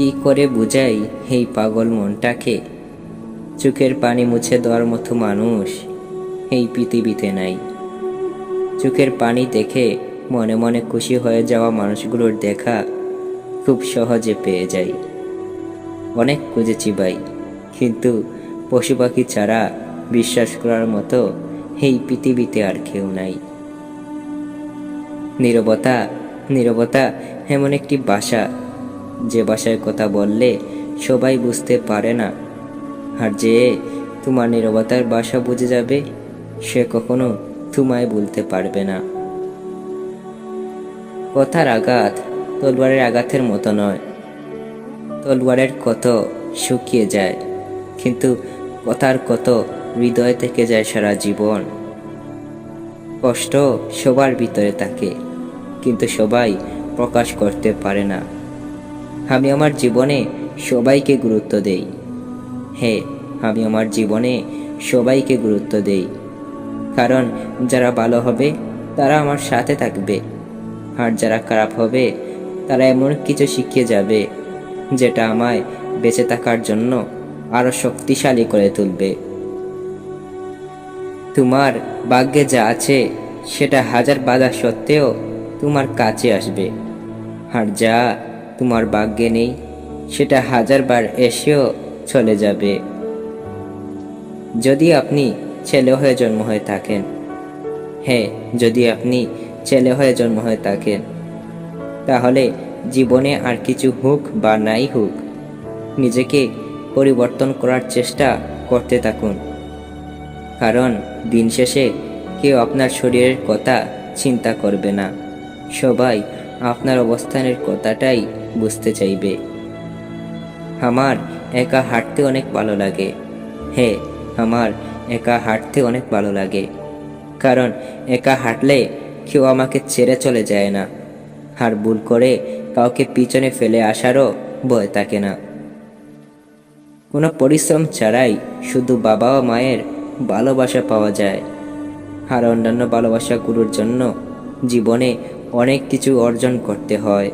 কি করে বুঝাই এই পাগল মনটাকে? চোখের পানি মুছে দেওয়ার মতো মানুষ এই পৃথিবীতে নাই। চোখের পানি দেখে মনে মনে খুশি হয়ে যাওয়া মানুষগুলোর দেখা খুব সহজে পেয়ে যাই। অনেক খুঁজেছি ভাই, কিন্তু পশু পাখি ছাড়া বিশ্বাস করার মতো এই পৃথিবীতে আর কেউ নাই। নীরবতা নীরবতা এমন একটি ভাষা যে ভাষায় কথা বললে সবাই বুঝতে পারে না। আর যে তোমার নীরবতার ভাষা বুঝে যাবে, সে কখনো তোমায় বলতে পারবে না। কথার আঘাত তলোয়ারের আঘাতের মতো নয়। তলোয়ারের কত শুকিয়ে যায়, কিন্তু কথার কত হৃদয় থেকে যায় সারা জীবন। কষ্ট সবার ভিতরে থাকে, কিন্তু সবাই প্রকাশ করতে পারে না। আমি আমার জীবনে সবাইকে গুরুত্ব দেই। হ্যাঁ আমি আমার জীবনে সবাইকে গুরুত্ব দেই। কারণ যারা ভালো হবে, তারা আমার সাথে থাকবে। আর যারা খারাপ হবে, তারা এমন কিছু শিখিয়ে যাবে, যেটা আমায় বেঁচে থাকার জন্য আরও শক্তিশালী করে তুলবে। তোমার ভাগ্যে যা আছে, সেটা হাজার বাধা সত্ত্বেও তোমার কাছে আসবে। আর যা তোমার ভাগ্যে নেই, সেটা হাজারবার এসেও চলে যাবে। যদি আপনি ছেলে হয়ে জন্ম হয়ে থাকেন হ্যাঁ যদি আপনি ছেলে হয়ে জন্ম হয়ে থাকেন, তাহলে জীবনে আর কিছু হোক বা নাই হোক, নিজেকে পরিবর্তন করার চেষ্টা করতে থাকুন। কারণ দিন শেষে কেউ আপনার শরীরের কথা চিন্তা করবে না। সবাই আপনার অবস্থানের কথাটাই বুঝতে চাইবে। আমার একা হাঁটতে অনেক ভালো লাগে। হ্যাঁ আমার একা হাঁটতে অনেক ভালো লাগে। কারণ একা হাঁটলে কেউ আমাকে ছেড়ে চলে যায় না। আর ভুল করে কাউকে পিছনে ফেলে আসারও ভয় থাকে না। কোনো পরিশ্রম ছাড়াই শুধু বাবা ও মায়ের ভালোবাসা পাওয়া যায়। আর অন্যান্য ভালোবাসাগুলোর জন্য জীবনে অনেক কিছু অর্জন করতে হয়।